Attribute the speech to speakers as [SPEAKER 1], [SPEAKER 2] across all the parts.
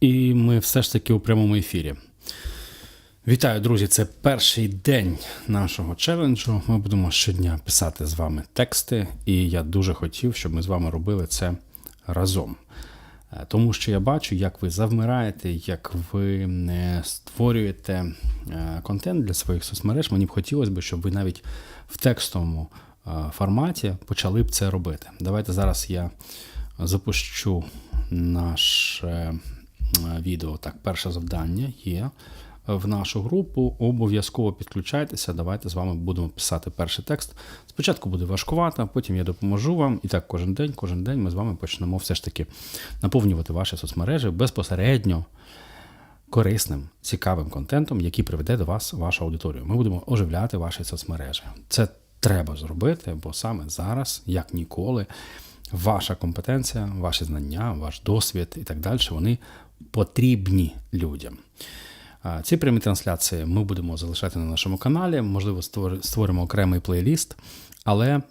[SPEAKER 1] І ми все ж таки у прямому ефірі. Вітаю, друзі! Це перший день нашого челенджу. Ми будемо щодня писати з вами тексти, і я дуже хотів, щоб ми з вами робили це разом. Е, Тому що я бачу, як ви завмираєте, як ви не створюєте е, контент для своїх соцмереж. Мені б хотілося б, щоб ви навіть в текстовому е, форматі почали б це робити. Давайте зараз я запущу наше е, відео. Так, перше завдання є в нашу групу. Обов'язково підключайтеся. Давайте з вами будемо писати перший текст. Спочатку буде важкувато, потім я допоможу вам. І так, кожен день, кожен день ми з вами почнемо все ж таки наповнювати ваші соцмережі безпосередньо корисним, цікавим контентом, який приведе до вас вашу аудиторію. Ми будемо оживляти ваші соцмережі. Це треба зробити, бо саме зараз, як ніколи, ваша компетенція, ваші знання, ваш досвід і так далі, вони потрібні людям. Ці прямі трансляції ми будемо залишати на нашому каналі. Можливо, створимо окремий плейліст, але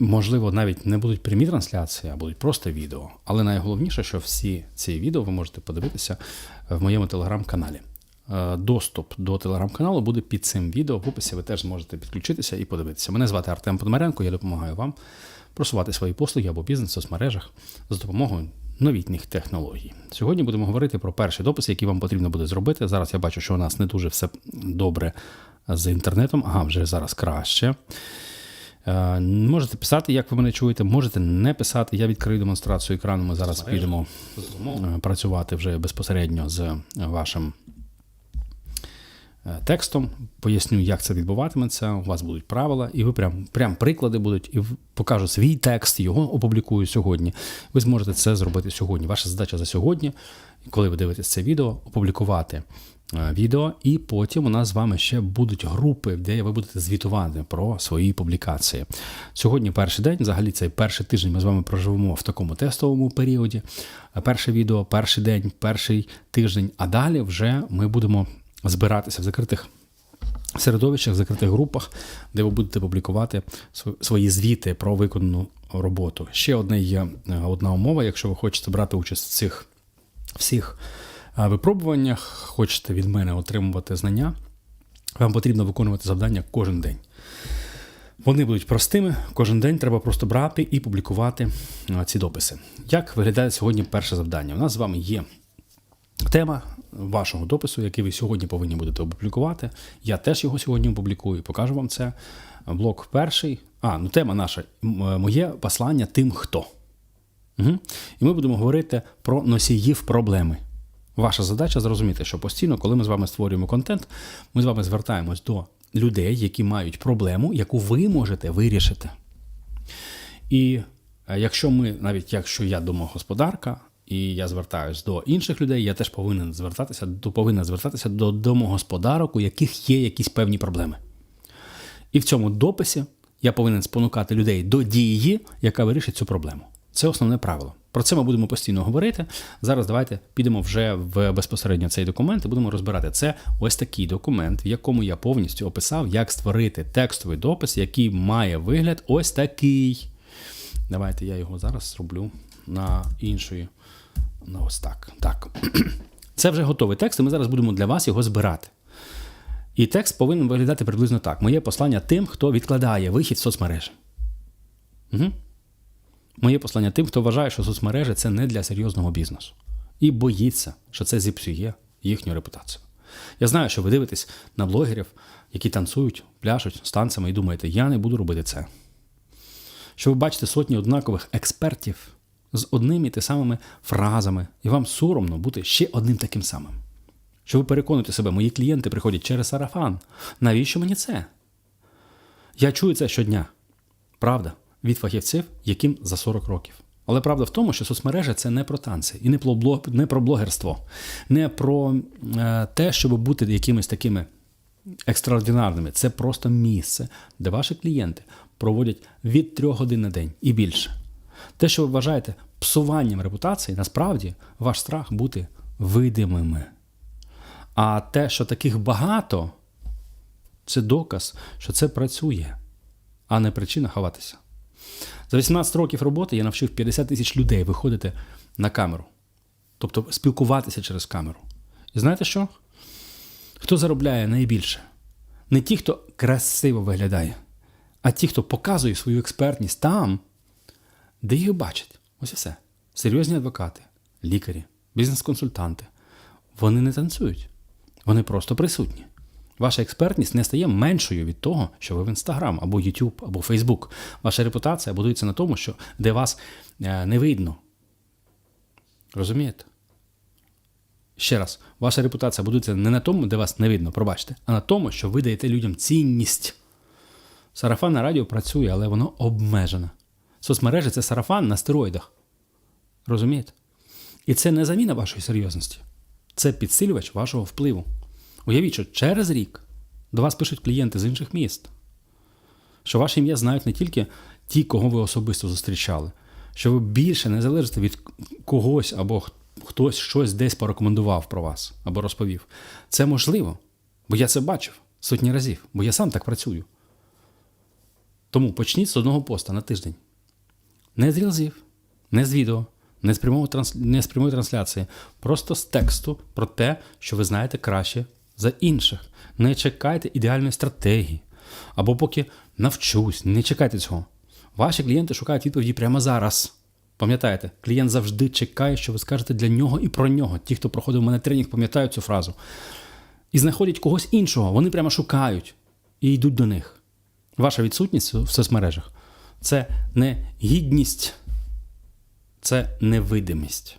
[SPEAKER 1] можливо навіть не будуть прямі трансляції, а будуть просто відео. Але найголовніше, що всі ці відео ви можете подивитися в моєму телеграм-каналі. Доступ до телеграм-каналу буде під цим відео. В описі ви теж зможете підключитися і подивитися. Мене звати Артем Подмаренко, я допомагаю вам просувати свої послуги або бізнес в соцмережах за допомогою новітніх технологій. Сьогодні будемо говорити про перший допис, який вам потрібно буде зробити. Зараз я бачу, що у нас не дуже все добре з інтернетом. Ага, вже зараз краще. Е, Можете писати, як ви мене чуєте, можете не писати. Я відкрию демонстрацію екрану. Ми зараз підемо е, працювати вже безпосередньо з вашим текстом. Поясню, як це відбуватиметься. У вас будуть правила, і ви прям, прям приклади будуть, і покажу свій текст, його опублікую сьогодні. Ви зможете це зробити сьогодні. Ваша задача за сьогодні, коли ви дивитесь це відео, опублікувати е, відео, і потім у нас з вами ще будуть групи, де ви будете звітувати про свої публікації. Сьогодні перший день, взагалі цей перший тиждень ми з вами проживемо в такому тестовому періоді. Е, Перше відео, перший день, перший тиждень, а далі вже ми будемо збиратися в закритих середовищах, в закритих групах, де ви будете публікувати свої звіти про виконану роботу. Ще одне є е, одна умова, якщо ви хочете брати участь в цих всіх е, випробуваннях, хочете від мене отримувати знання, вам потрібно виконувати завдання кожен день. Вони будуть простими. Кожен день треба просто брати і публікувати е, ці дописи. Як виглядає сьогодні перше завдання? У нас з вами є тема вашого допису, який ви сьогодні повинні будете опублікувати. Я теж його сьогодні опублікую, покажу вам це. Блок перший. А, ну тема наша е, моє послання тим, хто. Угу. І ми будемо говорити про носіїв проблеми. Ваша задача зрозуміти, що постійно, коли ми з вами створюємо контент, ми з вами звертаємось до людей, які мають проблему, яку ви можете вирішити. І е, якщо ми, навіть якщо я домогосподарка, і я звертаюсь до інших людей, я теж повинен звертатися повинна звертатися до домогосподарок, у яких є якісь певні проблеми. І в цьому дописі я повинен спонукати людей до дії, яка вирішить цю проблему. Це основне правило. Про це ми будемо постійно говорити. Зараз давайте підемо вже в безпосередньо цей документ і будемо розбирати. Це ось такий документ, в якому я повністю описав, як створити текстовий допис, який має вигляд ось такий. Давайте я його зараз зроблю на іншої. На ось так. Так. Це вже готовий текст, і ми зараз будемо для вас його збирати. І текст повинен виглядати приблизно так: моє послання тим, хто відкладає вихід в соцмережі. Угу. Моє послання тим, хто вважає, що соцмережі це не для серйозного бізнесу. І боїться, що це зіпсує їхню репутацію. Я знаю, що ви дивитесь на блогерів, які танцюють, пляшуть з танцями і думаєте, я не буду робити це. Що ви бачите сотні однакових експертів з одними і тими самими фразами, і вам соромно бути ще одним таким самим. Що ви переконуєте себе, мої клієнти приходять через сарафан. Навіщо мені це? Я чую це щодня. Правда, від фахівців, яким за 40 років. Але правда в тому, що соцмережа це не про танці і не про, блог, не про блогерство, не про е, те, щоб бути якимись такими екстраординарними. Це просто місце, де ваші клієнти проводять від 3 годин на день і більше. Те, що ви вважаєте псуванням репутації, насправді ваш страх бути видимими. А те, що таких багато, це доказ, що це працює, а не причина ховатися. За 18 років роботи я навчив 50 тисяч людей виходити на камеру. тобто спілкуватися через камеру. І знаєте що? Хто заробляє найбільше? Не ті, хто красиво виглядає, а ті, хто показує свою експертність там, де їх бачать. Ось і все. Серйозні адвокати, лікарі, бізнес-консультанти. Вони не танцюють, вони просто присутні. Ваша експертність не стає меншою від того, що ви в Інстаграм або YouTube, або Фейсбук. Ваша репутація будується на тому, що де вас е, не видно. Розумієте? Ще раз, ваша репутація будується не на тому, де вас не видно, пробачте, а на тому, що ви даєте людям цінність. Сарафанне радіо працює, але воно обмежене. Соцмережі це сарафан на стероїдах. Розумієте? І це не заміна вашої серйозності, це підсилювач вашого впливу. Уявіть, що через рік до вас пишуть клієнти з інших міст, що ваше ім'я знають не тільки ті, кого ви особисто зустрічали, що ви більше не залежите від когось або хтось щось десь порекомендував про вас або розповів. Це можливо, бо я це бачив сотні разів, бо я сам так працюю. Тому почніть з одного поста на тиждень. Не з рілзів, не з відео, не з, прямого не з прямої трансляції, просто з тексту про те, що ви знаєте краще за інших. Не чекайте ідеальної стратегії. Або поки навчусь, не чекайте цього. Ваші клієнти шукають відповіді прямо зараз. Пам'ятаєте, клієнт завжди чекає, що ви скажете для нього і про нього. Ті, хто проходив у мене тренінг, пам'ятають цю фразу. І знаходять когось іншого. Вони прямо шукають і йдуть до них. Ваша відсутність в соцмережах це не гідність, це невидимість.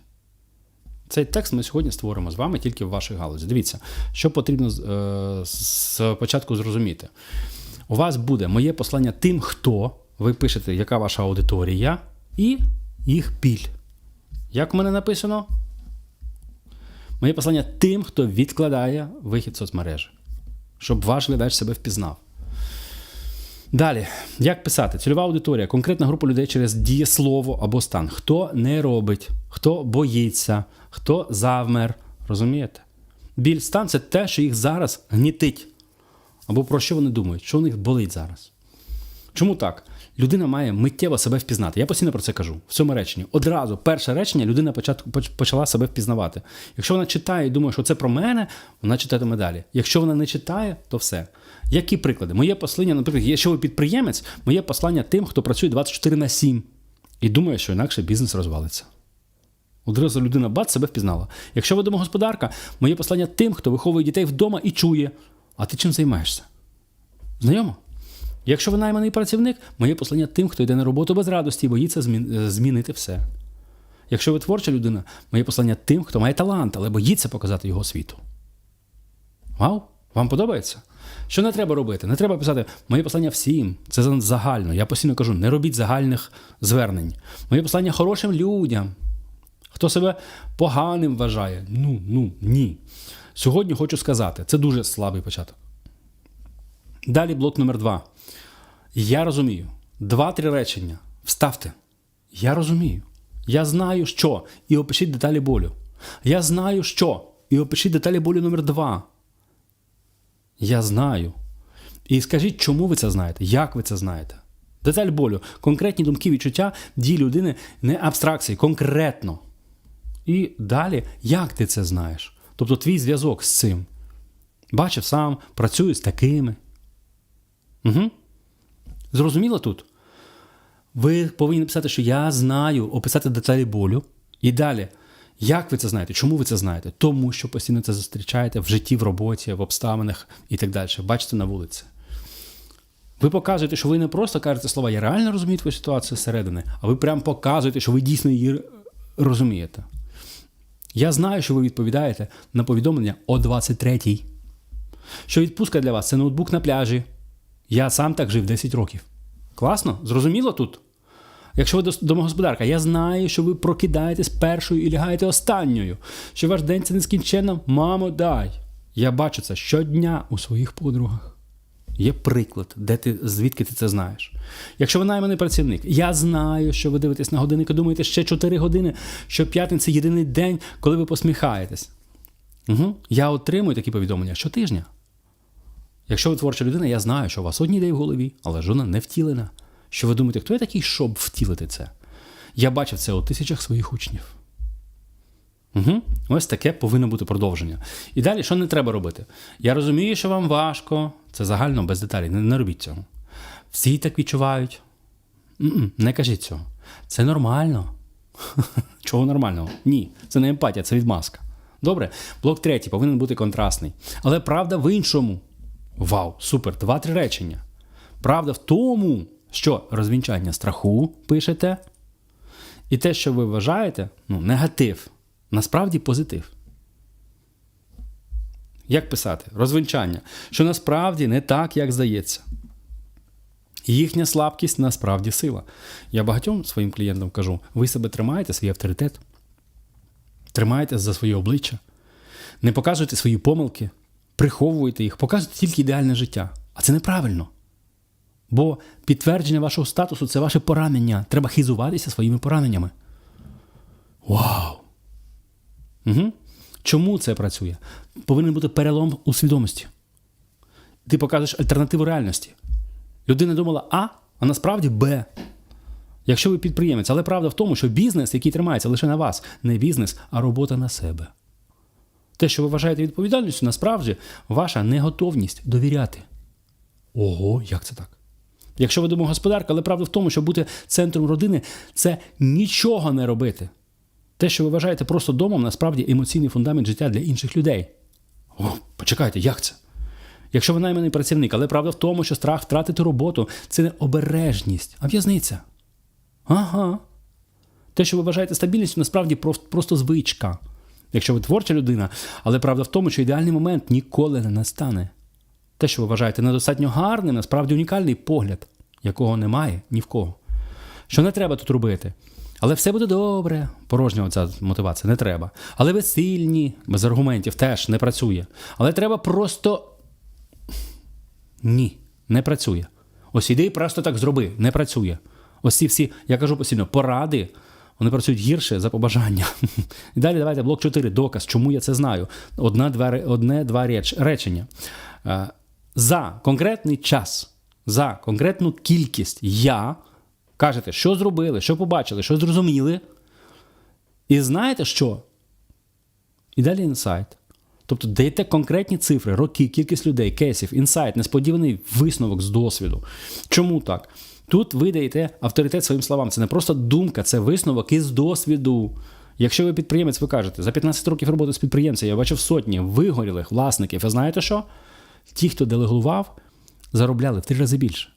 [SPEAKER 1] Цей текст ми сьогодні створимо з вами тільки в вашій галузі. Дивіться, що потрібно е, з початку зрозуміти. У вас буде моє послання тим, хто ви пишете, яка ваша аудиторія, і їх біль. Як у мене написано? Моє послання тим, хто відкладає вихід соцмережі, щоб ваш глядач себе впізнав. Далі, як писати? Цільова аудиторія, конкретна група людей через дієслово або стан. Хто не робить, хто боїться, хто завмер. Розумієте? Біль стан це те, що їх зараз гнітить. Або про що вони думають, що у них болить зараз. Чому так? Людина має миттєво себе впізнати. Я постійно про це кажу. В цьому реченні. Одразу, перше речення, людина початку почала себе впізнавати. Якщо вона читає і думає, що це про мене, вона читатиме далі. Якщо вона не читає, то все. Які приклади? Моє послання, наприклад, якщо ви підприємець, моє послання тим, хто працює 24 на 7 і думає, що інакше бізнес розвалиться. Одразу людина бац себе впізнала. Якщо ви домогосподарка, моє послання тим, хто виховує дітей вдома і чує, а ти чим займаєшся? Знайомо? Якщо ви найманий працівник, моє послання тим, хто йде на роботу без радості і боїться е, змінити все. Якщо ви творча людина, моє послання тим, хто має талант, але боїться показати його світу. Вау? Вам подобається? Що не треба робити? Не треба писати моє послання всім. Це загально. Я постійно кажу, не робіть загальних звернень. Моє послання хорошим людям. Хто себе поганим вважає? Ну, ну, ні. Сьогодні хочу сказати, це дуже слабий початок. Далі блок номер два. Я розумію. Два-три речення. Вставте. Я розумію. Я знаю, що. І опишіть деталі болю. Я знаю, що. І опишіть деталі болю номер два. Я знаю. І скажіть, чому ви це знаєте? Як ви це знаєте? Деталь болю, конкретні думки, відчуття дії людини, не абстракції, конкретно. І далі, як ти це знаєш? Тобто твій зв'язок з цим. Бачив сам, працюю з такими. Угу. Зрозуміло тут? Ви повинні написати, що я знаю, описати деталі болю. І далі. Як ви це знаєте? Чому ви це знаєте? Тому що постійно це зустрічаєте в житті, в роботі, в обставинах і так далі. Бачите на вулиці. Ви показуєте, що ви не просто кажете слова, я реально розумію твою ситуацію зсередини, а ви прям показуєте, що ви дійсно її розумієте. Я знаю, що ви відповідаєте на повідомлення о 23-й. Що відпустка для вас це ноутбук на пляжі. Я сам так жив 10 років. Класно? Зрозуміло тут? Якщо ви домогосподарка, я знаю, що ви прокидаєтесь першою і лягаєте останньою, що ваш день це нескінченно, мамо, дай. Я бачу це щодня у своїх подругах. Є приклад, де ти, звідки ти це знаєш. Якщо ви найманий працівник, я знаю, що ви дивитесь на годинник і думаєте ще 4 години, що п'ятниця єдиний день, коли ви посміхаєтесь. Угу. Я отримую такі повідомлення щотижня. Якщо ви творча людина, я знаю, що у вас одні ідеї в голові, але жодна не втілена. Що ви думаєте, хто я такий, щоб втілити це? Я бачив це у тисячах своїх учнів. Угу. Ось таке повинно бути продовження. І далі, що не треба робити? Я розумію, що вам важко, це загально без деталей. Не, не робіть цього. Всі так відчувають. М-м, Не кажіть цього. Це нормально. Чого нормального? Ні, це не емпатія, це відмазка. Добре, блок третій повинен бути контрастний. Але правда в іншому. Вау, супер! Два-три речення. Правда в тому, що розвінчання страху пишете, і те, що ви вважаєте, ну, негатив, насправді позитив. Як писати? Розвінчання, що насправді не так, як здається. Їхня слабкість насправді сила. Я багатьом своїм клієнтам кажу: ви себе тримаєте, свій авторитет, тримаєте за своє обличчя, не показуйте свої помилки, приховуєте їх, показуйте тільки ідеальне життя. А це неправильно. Бо підтвердження вашого статусу це ваше поранення. Треба хизуватися своїми пораненнями. Вау! Угу. Чому це працює? Повинен бути перелом у свідомості. Ти показуєш альтернативу реальності. Людина думала А, а насправді Б. Якщо ви підприємець, але правда в тому, що бізнес, який тримається лише на вас, не бізнес, а робота на себе. Те, що ви вважаєте відповідальністю, насправді ваша неготовність довіряти. Ого, як це так? Якщо ви домогосподарка, але правда в тому, що бути центром родини це нічого не робити. Те, що ви вважаєте просто домом, насправді емоційний фундамент життя для інших людей. О, почекайте, як це? Якщо ви найманий працівник, але правда в тому, що страх втратити роботу це не обережність, а в'язниця. Ага. Те, що ви вважаєте стабільністю, насправді просто звичка. Якщо ви творча людина, але правда в тому, що ідеальний момент ніколи не настане. Те, що ви вважаєте недостатньо гарним, насправді унікальний погляд, якого немає ні в кого. Що не треба тут робити? Але все буде добре. Порожня ця мотивація не треба. Але ви сильні, без аргументів теж не працює. Але треба просто. Ні, не працює. Ось іди просто так зроби, не працює. Ось ці всі, я кажу постійно, поради, вони працюють гірше за побажання. І далі давайте блок 4, доказ, чому я це знаю. Одна, два, одне, два реч, речення. Е, За конкретний час, за конкретну кількість я кажете, що зробили, що побачили, що зрозуміли. І знаєте що? І далі інсайт. Тобто даєте конкретні цифри, роки, кількість людей, кейсів, інсайт, несподіваний висновок з досвіду. Чому так? Тут ви даєте авторитет своїм словам. Це не просто думка, це висновок із досвіду. Якщо ви підприємець, ви кажете, за 15 років роботи з підприємцем я бачив сотні вигорілих власників. І знаєте що? Ті, хто делегував, заробляли в три рази більше.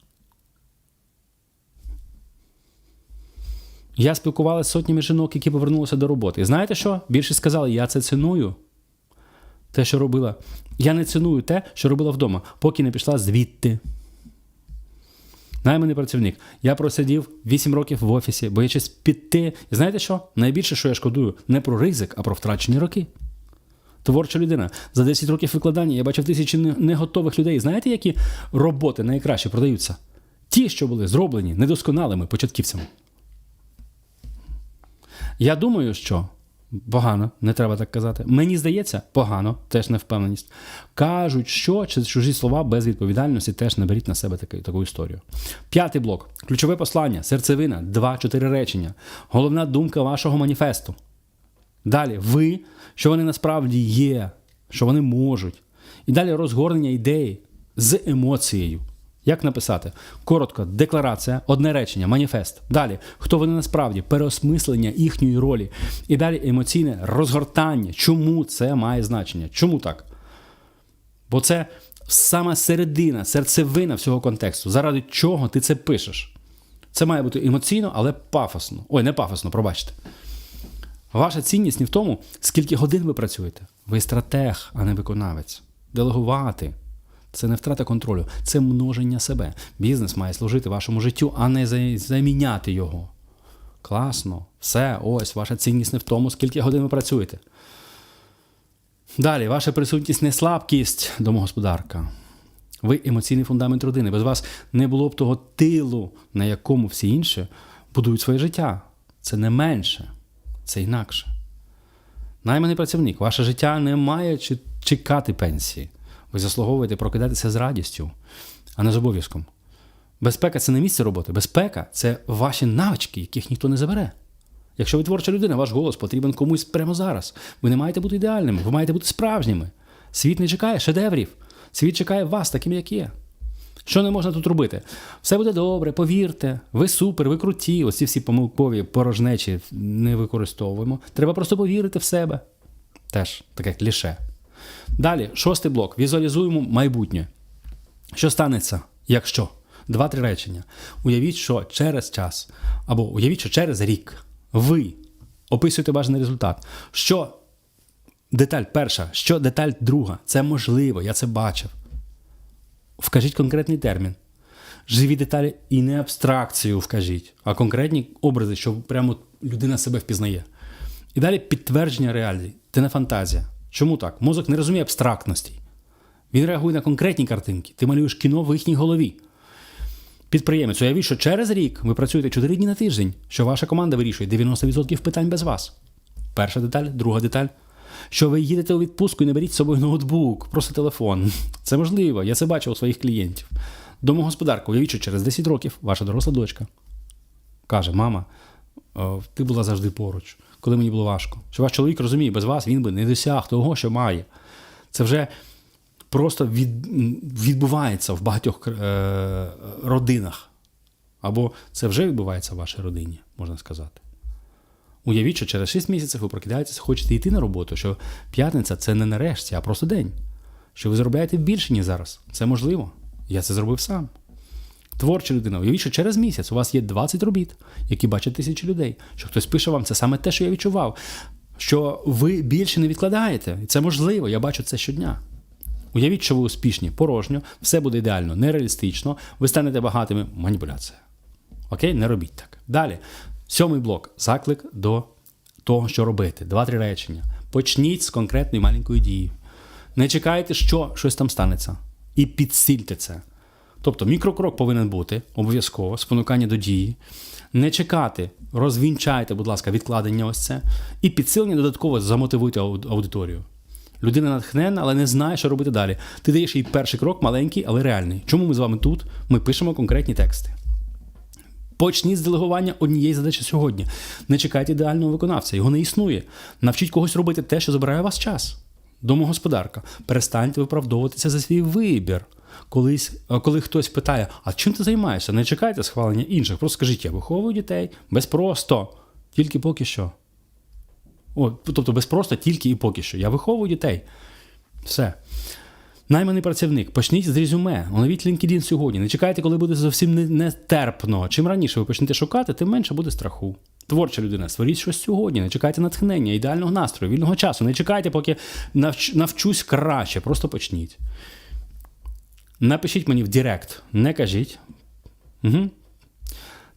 [SPEAKER 1] Я спілкувалася з сотнями жінок, які повернулися до роботи. І знаєте що? Більше сказали, я це ціную. Те, що робила. Я не ціную те, що робила вдома, поки не пішла звідти. Найманий працівник. Я просидів 8 років в офісі, боячись піти. І знаєте що? Найбільше, що я шкодую, не про ризик, а про втрачені роки. Творча людина. За 10 років викладання я бачив тисячі неготових людей. Знаєте, які роботи найкраще продаються? Ті, що були зроблені недосконалими початківцями. Я думаю, що погано, не треба так казати. Мені здається, погано, теж невпевненість. Кажуть, що чи чужі слова без відповідальності теж не беріть на себе таку, таку історію. П'ятий блок. Ключове послання, серцевина, два-чотири речення. Головна думка вашого маніфесту. Далі, ви, що вони насправді є, що вони можуть. І далі розгорнення ідеї з емоцією. Як написати? Коротко, декларація, одне речення, маніфест. Далі, хто вони насправді, переосмислення їхньої ролі. І далі емоційне розгортання. Чому це має значення? Чому так? Бо це сама середина, серцевина всього контексту. Заради чого ти це пишеш? Це має бути емоційно, але пафосно. Ой, не пафосно, пробачте. Ваша цінність не в тому, скільки годин ви працюєте. Ви стратег, а не виконавець. Делегувати. Це не втрата контролю, це множення себе. Бізнес має служити вашому життю, а не заміняти його. Класно, все, ось ваша цінність не в тому, скільки годин ви працюєте. Далі, ваша присутність не слабкість, домогосподарка. Ви емоційний фундамент родини. Без вас не було б того тилу, на якому всі інші будують своє життя. Це не менше, це інакше. Найманий працівник, ваше життя не має чекати пенсії. Ви заслуговуєте прокидатися з радістю, а не з обов'язком. Безпека це не місце роботи. Безпека це ваші навички, яких ніхто не забере. Якщо ви творча людина, ваш голос потрібен комусь прямо зараз. Ви не маєте бути ідеальними, ви маєте бути справжніми. Світ не чекає шедеврів. Світ чекає вас таким, як є. Що не можна тут робити? Все буде добре, повірте, ви супер, ви круті. Оці всі помилкові порожнечі не використовуємо. Треба просто повірити в себе. Теж таке кліше. Далі, шостий блок. Візуалізуємо майбутнє. Що станеться, якщо? Два-три речення. Уявіть, що через час, або уявіть, що через рік ви описуєте бажаний результат. Що деталь перша, що деталь друга? Це можливо, я це бачив. Вкажіть конкретний термін. Живі деталі і не абстракцію вкажіть, а конкретні образи, що прямо людина себе впізнає. І далі підтвердження реалій. Це не фантазія. Чому так? Мозок не розуміє абстрактності. Він реагує на конкретні картинки. Ти малюєш кіно в їхній голові. Підприємець, уявіть, що через рік ви працюєте 4 дні на тиждень, що ваша команда вирішує 90% питань без вас. Перша деталь, друга деталь. Що ви їдете у відпустку і не беріть з собою ноутбук, просто телефон. Це можливо, я це бачив у своїх клієнтів. Домогосподарка, уявіть, що через 10 років ваша доросла дочка каже: Мама, ти була завжди поруч, коли мені було важко. Що ваш чоловік розуміє, без вас він би не досяг того, що має. Це вже просто від, відбувається в багатьох е, родинах. Або це вже відбувається в вашій родині, можна сказати. Уявіть, що через 6 місяців ви прокидаєтесь, хочете йти на роботу, що п'ятниця це не нарешті, а просто день. Що ви заробляєте більше, ніж зараз. Це можливо. Я це зробив сам. Творча людина, уявіть, що через місяць у вас є 20 робіт, які бачать тисячі людей. Що хтось пише вам, це саме те, що я відчував. Що ви більше не відкладаєте. І це можливо, я бачу це щодня. Уявіть, що ви успішні, порожньо, все буде ідеально, нереалістично, ви станете багатими. Маніпуляція. Окей, не робіть так. Далі. Сьомий блок заклик до того, що робити. Два-три речення. Почніть з конкретної маленької дії. Не чекайте, що щось там станеться. І підсильте це. Тобто мікрокрок повинен бути обов'язково, спонукання до дії. Не чекати, розвінчайте, будь ласка, відкладення ось це. І підсилення додатково замотивуйте аудиторію. Людина натхнена, але не знає, що робити далі. Ти даєш їй перший крок, маленький, але реальний. Чому ми з вами тут? Ми пишемо конкретні тексти. Почніть з делегування однієї задачі сьогодні. Не чекайте ідеального виконавця, його не існує. Навчіть когось робити те, що забирає у вас час. Домогосподарка, перестаньте виправдовуватися за свій вибір. Колись, коли хтось питає, а чим ти займаєшся? Не чекайте схвалення інших. Просто скажіть, я виховую дітей без просто, тільки поки що. О, тобто без просто, тільки і поки що. Я виховую дітей. Все. Найманий працівник, почніть з резюме, оновіть LinkedIn сьогодні. Не чекайте, коли буде зовсім нетерпно. Чим раніше ви почнете шукати, тим менше буде страху. Творча людина, створіть щось сьогодні. Не чекайте натхнення, ідеального настрою, вільного часу. Не чекайте, поки навч- навчусь краще. Просто почніть. Напишіть мені в Директ, не кажіть. Угу.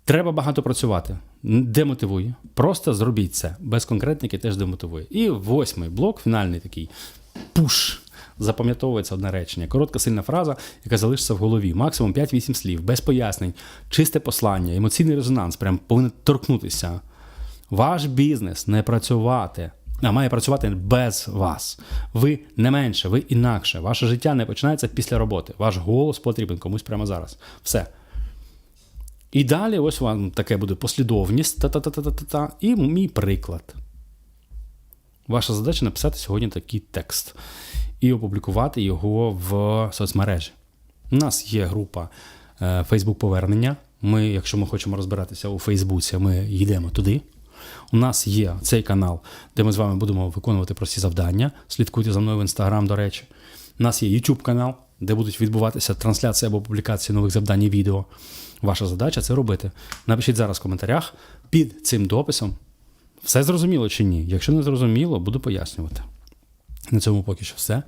[SPEAKER 1] Треба багато працювати. Демотивує. Просто зробіть це. Без конкретники теж демотивує. І восьмий блок, фінальний такий пуш. Запам'ятовується одне речення. Коротка сильна фраза, яка залишиться в голові. Максимум 5-8 слів, без пояснень, чисте послання, емоційний резонанс, прям повинен торкнутися. Ваш бізнес не працювати, а має працювати без вас. Ви не менше, ви інакше. Ваше життя не починається після роботи. Ваш голос потрібен комусь прямо зараз. Все. І далі ось вам таке буде послідовність та-та-та-та-та-та, і мій приклад. Ваша задача написати сьогодні такий текст і опублікувати його в соцмережі. У нас є група е, Facebook Повернення. Ми, якщо ми хочемо розбиратися у Фейсбуці, ми йдемо туди. У нас є цей канал, де ми з вами будемо виконувати прості завдання. Слідкуйте за мною в інстаграм, до речі. У нас є YouTube канал, де будуть відбуватися трансляції або публікації нових завдань і відео. Ваша задача це робити. Напишіть зараз в коментарях під цим дописом. Все зрозуміло чи ні? Якщо не зрозуміло, буду пояснювати. На цьому поки що все.